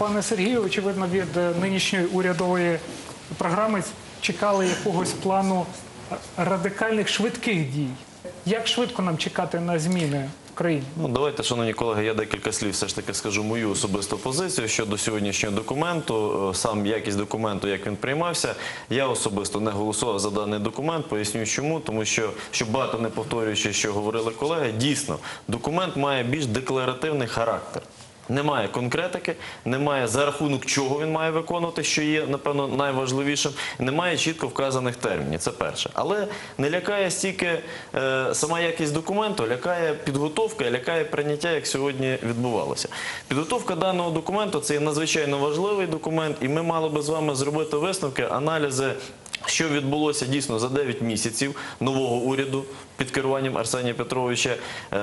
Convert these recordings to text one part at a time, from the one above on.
пане Сергію, очевидно, від е, нинішньої урядової програми чекали якогось плану е, радикальних швидких дій. Як швидко нам чекати на зміни в? Ну, давайте, шановні колеги, я декілька слів все ж таки скажу мою особисту позицію щодо сьогоднішнього документу. Е, Сам якість документу, як він приймався. Я особисто не голосував за даний документ. Поясню чому, тому що щоб багато не повторюючи, що говорили колеги, дійсно документ має більш декларативний характер. Немає конкретики, немає за рахунок чого він має виконувати, що є напевно найважливішим. Немає чітко вказаних термінів. Це перше. Але не лякає стільки е, сама якість документу, лякає підготовка лякає прийняття, як сьогодні відбувалося. Підготовка даного документу це надзвичайно важливий документ, і ми мали би з вами зробити висновки, аналізи. Що відбулося дійсно за 9 місяців нового уряду під керуванням Арсенія Петровича? Е,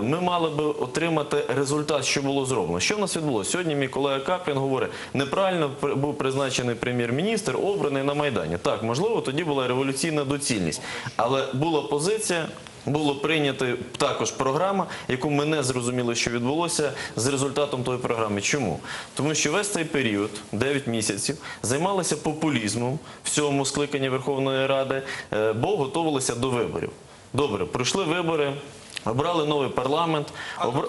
Ми мали би отримати результат, що було зроблено. Що в нас відбулося? Сьогодні мій колега Каплін говорить, неправильно був призначений прем'єр-міністр, обраний на Майдані. Так, можливо, тоді була революційна доцільність, але була позиція. Було прийнято також програма, яку ми не зрозуміли, що відбулося з результатом тої програми. Чому? Тому що весь цей період, 9 місяців, займалися популізмом в цьому скликанні Верховної Ради, е, бо готувалися до виборів. Добре, пройшли вибори, обрали новий парламент. обр-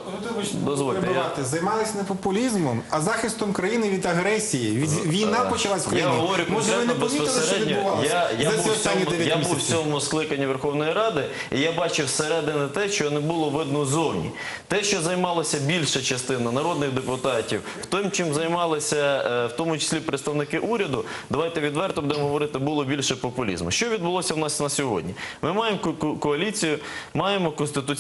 Дозвольте, я- Займалися не популізмом, а захистом країни від агресії. Від війна почалась в Я говорю Може, ви не помітили, що безпосередньо. відбувалося Я, я, був в цьому, 9 я був в цьому скликанні Верховної Ради, і я бачив всередини те, що не було видно зовні. Те, що займалася більша частина народних депутатів, в тим, чим займалися е, в тому числі представники уряду, давайте відверто будемо говорити, було більше популізму. Що відбулося в нас на сьогодні? Ми маємо ко- ко- коаліцію, маємо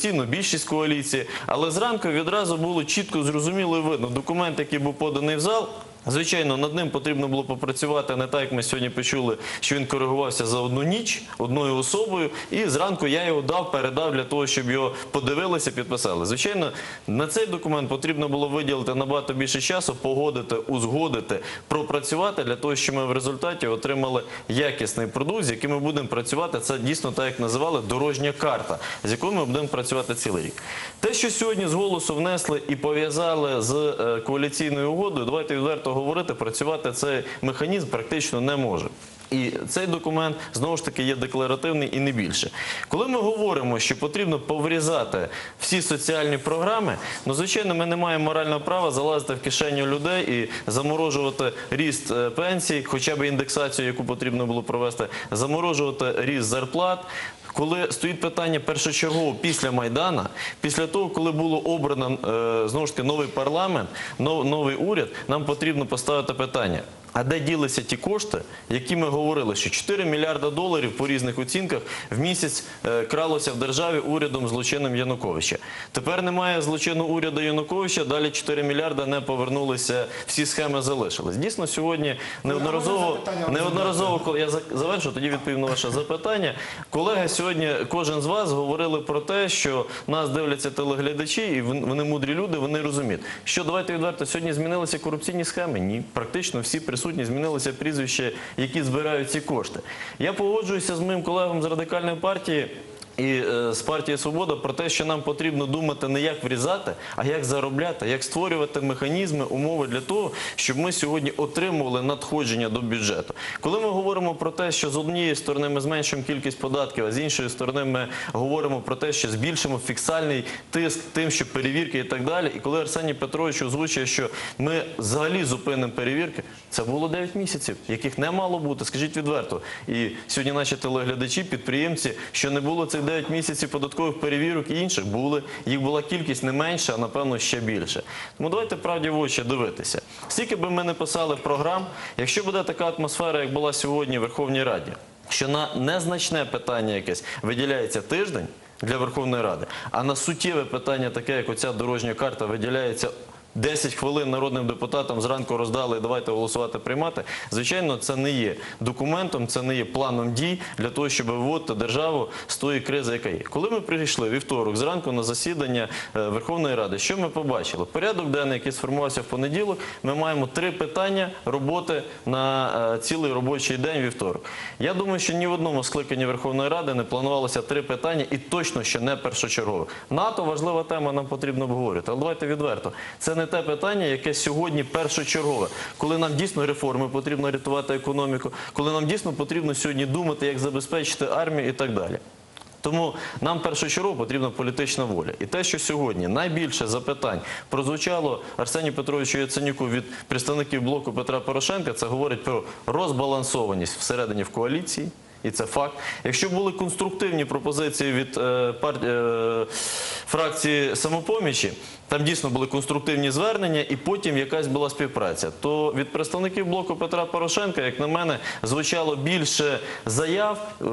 конституційну більшість коаліції, але зранку відразу було чітко зрозуміло і видно. Документ, який був поданий в зал. Звичайно, над ним потрібно було попрацювати не так, як ми сьогодні почули, що він коригувався за одну ніч одною особою. І зранку я його дав, передав для того, щоб його подивилися, підписали. Звичайно, на цей документ потрібно було виділити набагато більше часу, погодити, узгодити, пропрацювати для того, щоб ми в результаті отримали якісний продукт, з яким ми будемо працювати. Це дійсно так, як називали дорожня карта, з якою ми будемо працювати цілий рік. Те, що сьогодні з голосу внесли і пов'язали з е, коаліційною угодою, давайте відверто говорити, працювати цей механізм практично не може. І цей документ знову ж таки є декларативний і не більше. Коли ми говоримо, що потрібно поврізати всі соціальні програми, ну звичайно, ми не маємо морального права залазити в кишеню людей і заморожувати ріст е, пенсій, хоча б індексацію, яку потрібно було провести, заморожувати ріст зарплат. Коли стоїть питання першочергово після Майдана, після того, коли було обрано е, знову ж таки новий парламент, нов- новий уряд, нам потрібно поставити питання. А де ділися ті кошти, які ми говорили, що 4 мільярда доларів по різних оцінках в місяць е, кралося в державі урядом злочинним Януковича. Тепер немає злочину уряду Януковича, далі 4 мільярда не повернулися, всі схеми залишились. Дійсно, сьогодні неодноразово, неодноразово, коли я за- завершу, тоді відповім на ваше запитання. Колеги сьогодні, кожен з вас говорили про те, що нас дивляться телеглядачі, і вон- вони мудрі люди, вони розуміють. Що давайте відверто, сьогодні змінилися корупційні схеми? Ні, практично всі присутні змінилися прізвище, які збирають ці кошти. Я погоджуюся з моїм колегом з радикальної партії. І е, з партії Свобода про те, що нам потрібно думати не як врізати, а як заробляти, як створювати механізми, умови для того, щоб ми сьогодні отримували надходження до бюджету. Коли ми говоримо про те, що з однієї сторони ми зменшуємо кількість податків, а з іншої сторони ми говоримо про те, що збільшимо фіксальний тиск тим, що перевірки і так далі. І коли Арсеній Петрович озвучує, що ми взагалі зупинимо перевірки, це було 9 місяців, яких не мало бути. Скажіть відверто. І сьогодні наші телеглядачі, підприємці, що не було цих 9 місяців податкових перевірок і інших були. Їх була кількість не менша, а напевно ще більше. Тому давайте правді в очі дивитися. Скільки би ми не писали програм, якщо буде така атмосфера, як була сьогодні в Верховній Раді, що на незначне питання якесь виділяється тиждень для Верховної Ради, а на суттєве питання, таке як оця дорожня карта, виділяється 10 хвилин народним депутатам зранку роздали, давайте голосувати, приймати. Звичайно, це не є документом, це не є планом дій для того, щоб виводити державу з тої кризи, яка є. Коли ми прийшли вівторок зранку на засідання е, Верховної Ради, що ми побачили? Порядок денний, який сформувався в понеділок, ми маємо три питання роботи на е, цілий робочий день вівторок. Я думаю, що ні в одному скликанні Верховної Ради не планувалося три питання, і точно ще не першочергове. НАТО важлива тема, нам потрібно обговорювати. Але давайте відверто. Це не не те питання, яке сьогодні першочергове, коли нам дійсно реформи потрібно рятувати економіку, коли нам дійсно потрібно сьогодні думати, як забезпечити армію і так далі. Тому нам першочергово потрібна політична воля. І те, що сьогодні найбільше запитань прозвучало Арсенію Петровичу Яценюку від представників блоку Петра Порошенка, це говорить про розбалансованість всередині в коаліції. І це факт. Якщо були конструктивні пропозиції від е, е, фракції самопомічі, там дійсно були конструктивні звернення, і потім якась була співпраця. То від представників блоку Петра Порошенка, як на мене, звучало більше заяв е,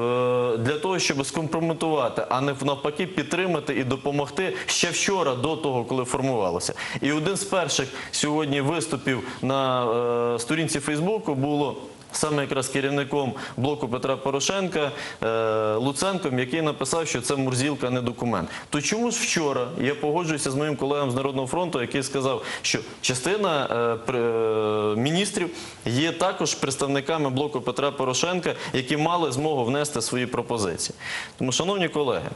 для того, щоб скомпрометувати, а не навпаки підтримати і допомогти ще вчора до того, коли формувалося. І один з перших сьогодні виступів на е, сторінці Фейсбуку було. Саме якраз керівником блоку Петра Порошенка е, Луценком, який написав, що це Мурзілка, не документ. То чому ж вчора я погоджуюся з моїм колегом з Народного фронту, який сказав, що частина е, е, міністрів є також представниками блоку Петра Порошенка, які мали змогу внести свої пропозиції. Тому, шановні колеги.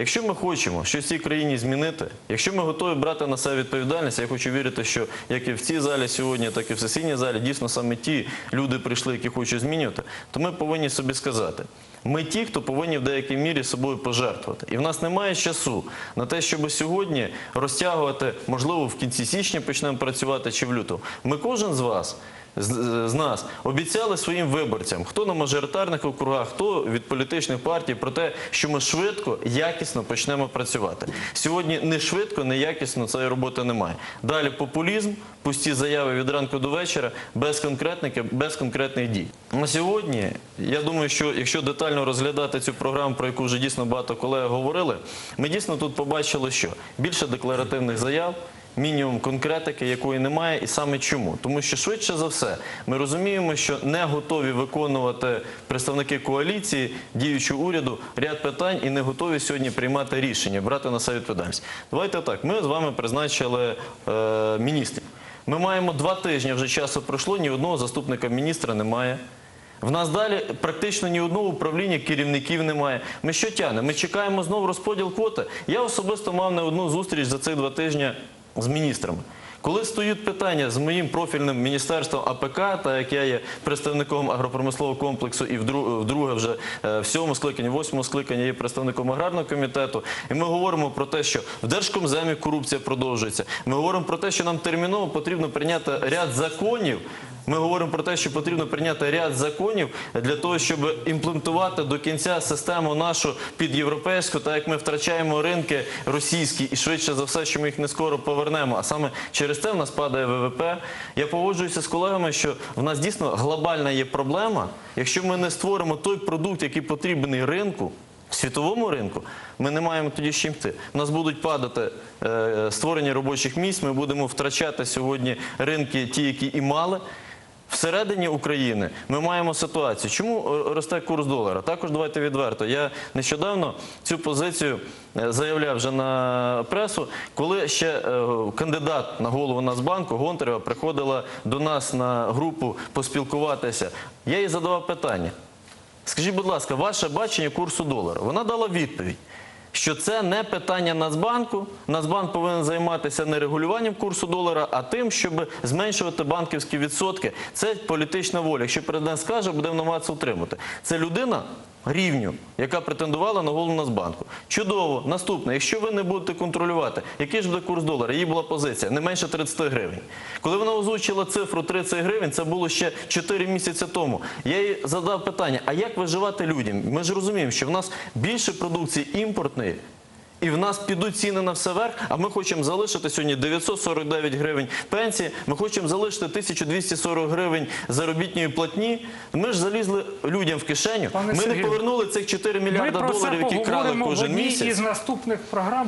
Якщо ми хочемо щось в цій країні змінити, якщо ми готові брати на себе відповідальність, я хочу вірити, що як і в цій залі сьогодні, так і в сесійній залі, дійсно саме ті люди прийшли, які хочуть змінювати, то ми повинні собі сказати. Ми ті, хто повинні в деякій мірі собою пожертвувати. І в нас немає часу на те, щоб сьогодні розтягувати, можливо, в кінці січня почнемо працювати чи в лютому. Ми кожен з вас з, з нас обіцяли своїм виборцям, хто на мажоритарних округах, хто від політичних партій, про те, що ми швидко, якісно почнемо працювати. Сьогодні не швидко, не якісно цієї роботи немає. Далі популізм, пусті заяви від ранку до вечора, без конкретники, без конкретних дій. На сьогодні я думаю, що якщо детально розглядати цю програму, про яку вже дійсно багато колег говорили, ми дійсно тут побачили, що більше декларативних заяв. Мінімум конкретики, якої немає, і саме чому? Тому що швидше за все ми розуміємо, що не готові виконувати представники коаліції, діючого уряду ряд питань і не готові сьогодні приймати рішення, брати на себе відповідальність. Давайте так. Ми з вами призначили е, міністрів. Ми маємо два тижні вже часу пройшло, ні одного заступника міністра немає. В нас далі практично ні одного управління керівників немає. Ми що тягнемо? Ми чекаємо знову розподіл квоти. Я особисто мав не одну зустріч за цих два тижні з міністрами. Коли стоїть питання з моїм профільним міністерством АПК, та як я є представником агропромислового комплексу і вдру- вдруге вже е, в сьомому скликанні, в восьмому скликанні є представником аграрного комітету, і ми говоримо про те, що в Держкомземі корупція продовжується. Ми говоримо про те, що нам терміново потрібно прийняти ряд законів. Ми говоримо про те, що потрібно прийняти ряд законів для того, щоб імплементувати до кінця систему нашу під європейську, так як ми втрачаємо ринки російські, і швидше за все, що ми їх не скоро повернемо. А саме через це в нас падає ВВП. Я погоджуюся з колегами, що в нас дійсно глобальна є проблема. Якщо ми не створимо той продукт, який потрібний ринку. Світовому ринку ми не маємо тоді з чим йти. У нас будуть падати е, створення робочих місць. Ми будемо втрачати сьогодні ринки, ті, які і мали. Всередині України ми маємо ситуацію. Чому е, росте курс долара? Також давайте відверто. Я нещодавно цю позицію е, заявляв вже на пресу, коли ще е, кандидат на голову Нацбанку Гонтарева приходила до нас на групу поспілкуватися. Я їй задавав питання. Скажіть, будь ласка, ваше бачення курсу долара? Вона дала відповідь, що це не питання Нацбанку. Нацбанк повинен займатися не регулюванням курсу долара, а тим, щоб зменшувати банківські відсотки. Це політична воля. Якщо президент скаже, будемо намагатися утримати. Це людина. Рівню, яка претендувала на голову Нацбанку. Чудово. Наступне, якщо ви не будете контролювати, який ж буде курс долара, її була позиція не менше 30 гривень. Коли вона озвучила цифру 30 гривень, це було ще 4 місяці тому. Я їй задав питання: а як виживати людям? Ми ж розуміємо, що в нас більше продукції імпортної. І в нас підуть ціни на все верх. а ми хочемо залишити сьогодні 949 гривень пенсії, ми хочемо залишити 1240 гривень заробітної платні. Ми ж залізли людям в кишеню. Пане ми не повернули цих 4 мільярда доларів, які крали поговоримо в кожен одній місяць. із наступних програм.